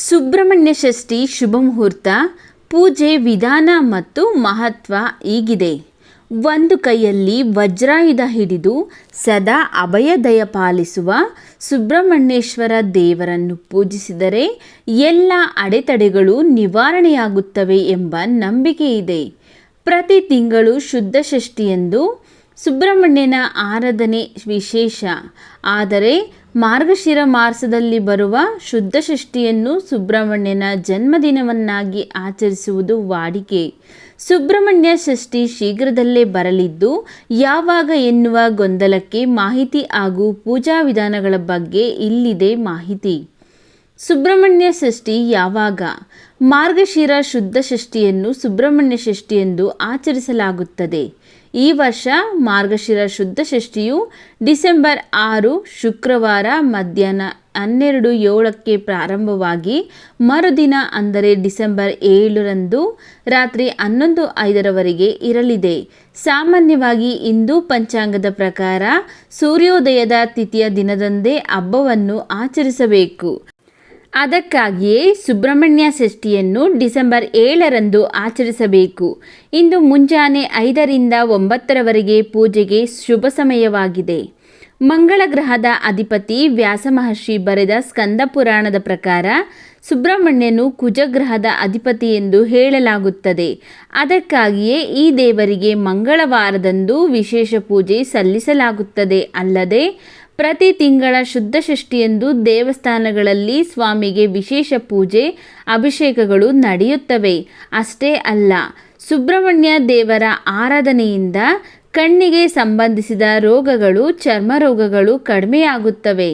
ಸುಬ್ರಹ್ಮಣ್ಯ ಷಷ್ಠಿ ಶುಭ ಮುಹೂರ್ತ, ಪೂಜೆ ವಿಧಾನ ಮತ್ತು ಮಹತ್ವ ಈಗಿದೆ ಒಂದು ಕೈಯಲ್ಲಿ ವಜ್ರಾಯುಧ ಹಿಡಿದು ಸದಾ ಅಭಯದಯ ಪಾಲಿಸುವ ಸುಬ್ರಹ್ಮಣ್ಯೇಶ್ವರ ದೇವರನ್ನು ಪೂಜಿಸಿದರೆ ಎಲ್ಲ ಅಡೆತಡೆಗಳು ನಿವಾರಣೆಯಾಗುತ್ತವೆ ಎಂಬ ನಂಬಿಕೆ ಇದೆ. ಪ್ರತಿ ತಿಂಗಳು ಶುದ್ಧ ಷಷ್ಠಿಯಂದು ಸುಬ್ರಹ್ಮಣ್ಯನ ಆರಾಧನೆ ವಿಶೇಷ. ಆದರೆ ಮಾರ್ಗಶಿರ ಮಾರ್ಸದಲ್ಲಿ ಬರುವ ಶುದ್ಧ ಷಷ್ಠಿಯನ್ನು ಸುಬ್ರಹ್ಮಣ್ಯನ ಜನ್ಮದಿನವನ್ನಾಗಿ ಆಚರಿಸುವುದು ವಾಡಿಕೆ. ಸುಬ್ರಹ್ಮಣ್ಯ ಷಷ್ಠಿ ಶೀಘ್ರದಲ್ಲೇ ಬರಲಿದ್ದು, ಯಾವಾಗ ಎನ್ನುವ ಗೊಂದಲಕ್ಕೆ ಮಾಹಿತಿ ಹಾಗೂ ಪೂಜಾ ವಿಧಾನಗಳ ಬಗ್ಗೆ ಇಲ್ಲಿದೆ ಮಾಹಿತಿ. ಸುಬ್ರಹ್ಮಣ್ಯ ಷಷ್ಠಿ ಯಾವಾಗ? ಮಾರ್ಗಶಿರ ಶುದ್ಧ ಷಷ್ಠಿಯನ್ನು ಸುಬ್ರಹ್ಮಣ್ಯ ಷಷ್ಠಿ ಎಂದು ಆಚರಿಸಲಾಗುತ್ತದೆ. ಈ ವರ್ಷ ಮಾರ್ಗಶಿರ ಶುದ್ಧ ಷಷ್ಠಿಯು ಡಿಸೆಂಬರ್ ಆರು, ಶುಕ್ರವಾರ ಮಧ್ಯಾಹ್ನ ಹನ್ನೆರಡು, ಏಳಕ್ಕೆ ಪ್ರಾರಂಭವಾಗಿ ಮರುದಿನ ಅಂದರೆ ಡಿಸೆಂಬರ್ ಏಳರಂದು ರಾತ್ರಿ ಹನ್ನೊಂದು, ಐದರವರೆಗೆ ಇರಲಿದೆ. ಸಾಮಾನ್ಯವಾಗಿ ಹಿಂದೂ ಪಂಚಾಂಗದ ಪ್ರಕಾರ ಸೂರ್ಯೋದಯದ ತಿಥಿಯ ದಿನದಂದೇ ಹಬ್ಬವನ್ನು ಆಚರಿಸಬೇಕು. ಅದಕ್ಕಾಗಿಯೇ ಸುಬ್ರಹ್ಮಣ್ಯ ಷಷ್ಠಿಯನ್ನು ಡಿಸೆಂಬರ್ ಏಳರಂದು ಆಚರಿಸಬೇಕು. ಇಂದು ಮುಂಜಾನೆ ಐದರಿಂದ ಒಂಬತ್ತರವರೆಗೆ ಪೂಜೆಗೆ ಶುಭ ಸಮಯವಾಗಿದೆ. ಮಂಗಳ ಗ್ರಹದ ಅಧಿಪತಿ ವ್ಯಾಸ ಮಹರ್ಷಿ ಬರೆದ ಸ್ಕಂದ ಪುರಾಣದ ಪ್ರಕಾರ ಸುಬ್ರಹ್ಮಣ್ಯನು ಕುಜಗ್ರಹದ ಅಧಿಪತಿ ಎಂದು ಹೇಳಲಾಗುತ್ತದೆ. ಅದಕ್ಕಾಗಿಯೇ ಈ ದೇವರಿಗೆ ಮಂಗಳವಾರದಂದು ವಿಶೇಷ ಪೂಜೆ ಸಲ್ಲಿಸಲಾಗುತ್ತದೆ. ಅಲ್ಲದೆ ಪ್ರತಿ ತಿಂಗಳ ಶುದ್ಧ ಷಷ್ಠಿಯಂದು ದೇವಸ್ಥಾನಗಳಲ್ಲಿ ಸ್ವಾಮಿಗೆ ವಿಶೇಷ ಪೂಜೆ, ಅಭಿಷೇಕಗಳು ನಡೆಯುತ್ತವೆ. ಅಷ್ಟೇ ಅಲ್ಲ, ಸುಬ್ರಹ್ಮಣ್ಯ ದೇವರ ಆರಾಧನೆಯಿಂದ ಕಣ್ಣಿಗೆ ಸಂಬಂಧಿಸಿದ ರೋಗಗಳು ಚರ್ಮ ರೋಗಗಳು ಕಡಿಮೆಯಾಗುತ್ತವೆ.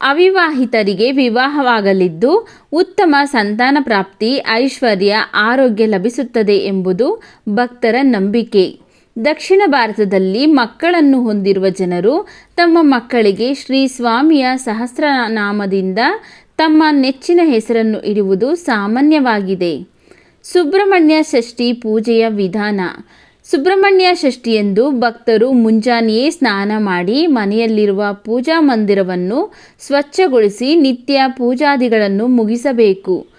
ಅವಿವಾಹಿತರಿಗೆ ವಿವಾಹವಾಗಲಿದ್ದು ಉತ್ತಮ ಸಂತಾನ ಪ್ರಾಪ್ತಿ, ಐಶ್ವರ್ಯ, ಆರೋಗ್ಯ ಲಭಿಸುತ್ತದೆ ಎಂಬುದು ಭಕ್ತರ ನಂಬಿಕೆ. ದಕ್ಷಿಣ ಭಾರತದಲ್ಲಿ ಮಕ್ಕಳನ್ನು ಹೊಂದಿರುವ ಜನರು ತಮ್ಮ ಮಕ್ಕಳಿಗೆ ಶ್ರೀ ಸ್ವಾಮಿಯ ಸಹಸ್ರನಾಮದಿಂದ ತಮ್ಮ ನೆಚ್ಚಿನ ಹೆಸರನ್ನು ಇಡುವುದು ಸಾಮಾನ್ಯವಾಗಿದೆ. ಸುಬ್ರಹ್ಮಣ್ಯ ಷಷ್ಠಿ ಪೂಜೆಯ ವಿಧಾನ. ಸುಬ್ರಹ್ಮಣ್ಯ ಷಷ್ಠಿಯಂದು ಭಕ್ತರು ಮುಂಜಾನೆಯೇ ಸ್ನಾನ ಮಾಡಿ ಮನೆಯಲ್ಲಿರುವ ಪೂಜಾ ಮಂದಿರವನ್ನು ಸ್ವಚ್ಛಗೊಳಿಸಿ ನಿತ್ಯ ಪೂಜಾದಿಗಳನ್ನು ಮುಗಿಸಬೇಕು.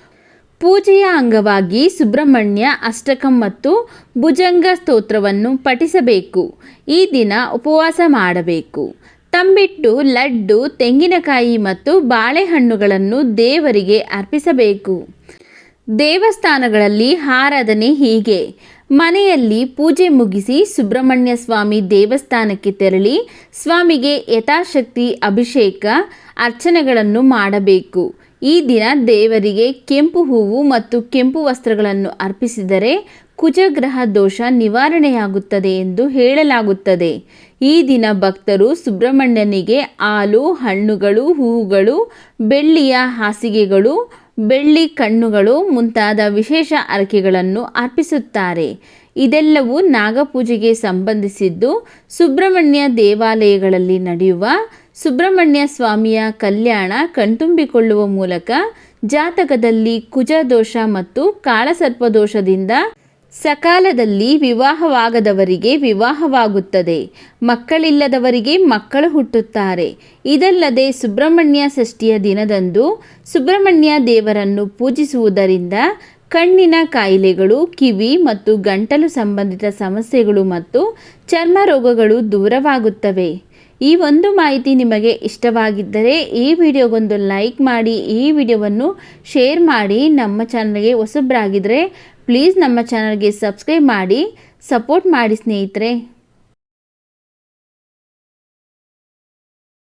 ಪೂಜೆಯ ಅಂಗವಾಗಿ ಸುಬ್ರಹ್ಮಣ್ಯ, ಅಷ್ಟಕಂ ಮತ್ತು ಭುಜಂಗ ಸ್ತೋತ್ರವನ್ನು ಪಠಿಸಬೇಕು. ಈ ದಿನ ಉಪವಾಸ ಮಾಡಬೇಕು. ತಂಬಿಟ್ಟು, ಲಡ್ಡು, ತೆಂಗಿನಕಾಯಿ ಮತ್ತು ಬಾಳೆಹಣ್ಣುಗಳನ್ನು ದೇವರಿಗೆ ಅರ್ಪಿಸಬೇಕು. ದೇವಸ್ಥಾನಗಳಲ್ಲಿ ಆರಾಧನೆ ಹೀಗೆ. ಮನೆಯಲ್ಲಿ ಪೂಜೆ ಮುಗಿಸಿ ಸುಬ್ರಹ್ಮಣ್ಯ ಸ್ವಾಮಿ ದೇವಸ್ಥಾನಕ್ಕೆ ತೆರಳಿ ಸ್ವಾಮಿಗೆ ಯಥಾಶಕ್ತಿ ಅಭಿಷೇಕ, ಅರ್ಚನೆಗಳನ್ನು ಮಾಡಬೇಕು. ಈ ದಿನ ದೇವರಿಗೆ ಕೆಂಪು ಹೂವು ಮತ್ತು ಕೆಂಪು ವಸ್ತ್ರಗಳನ್ನು ಅರ್ಪಿಸಿದರೆ ಕುಜಗ್ರಹ ದೋಷ ನಿವಾರಣೆಯಾಗುತ್ತದೆ ಎಂದು ಹೇಳಲಾಗುತ್ತದೆ. ಈ ದಿನ ಭಕ್ತರು ಸುಬ್ರಹ್ಮಣ್ಯನಿಗೆ ಹಾಲು, ಹಣ್ಣುಗಳು, ಹೂವುಗಳು, ಬೆಳ್ಳಿಯ ಹಾಸಿಗೆಗಳು, ಬೆಳ್ಳಿ ಕಣ್ಣುಗಳು ಮುಂತಾದ ವಿಶೇಷ ಅರಕೆಗಳನ್ನು ಅರ್ಪಿಸುತ್ತಾರೆ. ಇದೆಲ್ಲವೂ ನಾಗಪೂಜೆಗೆ ಸಂಬಂಧಿಸಿದ್ದು ಸುಬ್ರಹ್ಮಣ್ಯ ದೇವಾಲಯಗಳಲ್ಲಿ ನಡೆಯುವ ಸುಬ್ರಹ್ಮಣ್ಯ ಸ್ವಾಮಿಯ ಕಲ್ಯಾಣ ಕಣ್ತುಂಬಿಕೊಳ್ಳುವ ಮೂಲಕ ಜಾತಕದಲ್ಲಿ ಕುಜ ದೋಷ ಮತ್ತು ಕಾಳಸರ್ಪ ದೋಷದಿಂದ ಸಕಾಲದಲ್ಲಿ ವಿವಾಹವಾಗದವರಿಗೆ ವಿವಾಹವಾಗುತ್ತದೆ. ಮಕ್ಕಳಿಲ್ಲದವರಿಗೆ ಮಕ್ಕಳು ಹುಟ್ಟುತ್ತಾರೆ. ಇದಲ್ಲದೆ ಸುಬ್ರಹ್ಮಣ್ಯ ಷಷ್ಠಿಯ ದಿನದಂದು ಸುಬ್ರಹ್ಮಣ್ಯ ದೇವರನ್ನು ಪೂಜಿಸುವುದರಿಂದ ಕಣ್ಣಿನ ಕಾಯಿಲೆಗಳು, ಕಿವಿ ಮತ್ತು ಗಂಟಲು ಸಂಬಂಧಿತ ಸಮಸ್ಯೆಗಳು ಮತ್ತು ಚರ್ಮ ರೋಗಗಳು ದೂರವಾಗುತ್ತವೆ. ಈ ಒಂದು ಮಾಹಿತಿ ನಿಮಗೆ ಇಷ್ಟವಾಗಿದ್ದರೆ ಈ ವಿಡಿಯೋಗೊಂದು ಲೈಕ್ ಮಾಡಿ, ಈ ವಿಡಿಯೋವನ್ನು ಶೇರ್ ಮಾಡಿ, ನಮ್ಮ ಚಾನಲ್ಗೆ ಹೊಸಬ್ರಾಗಿದ್ದರೆ ಪ್ಲೀಸ್ ನಮ್ಮ ಚಾನಲ್ಗೆ ಸಬ್ಸ್ಕ್ರೈಬ್ ಮಾಡಿ, ಸಪೋರ್ಟ್ ಮಾಡಿ ಸ್ನೇಹಿತರೆ.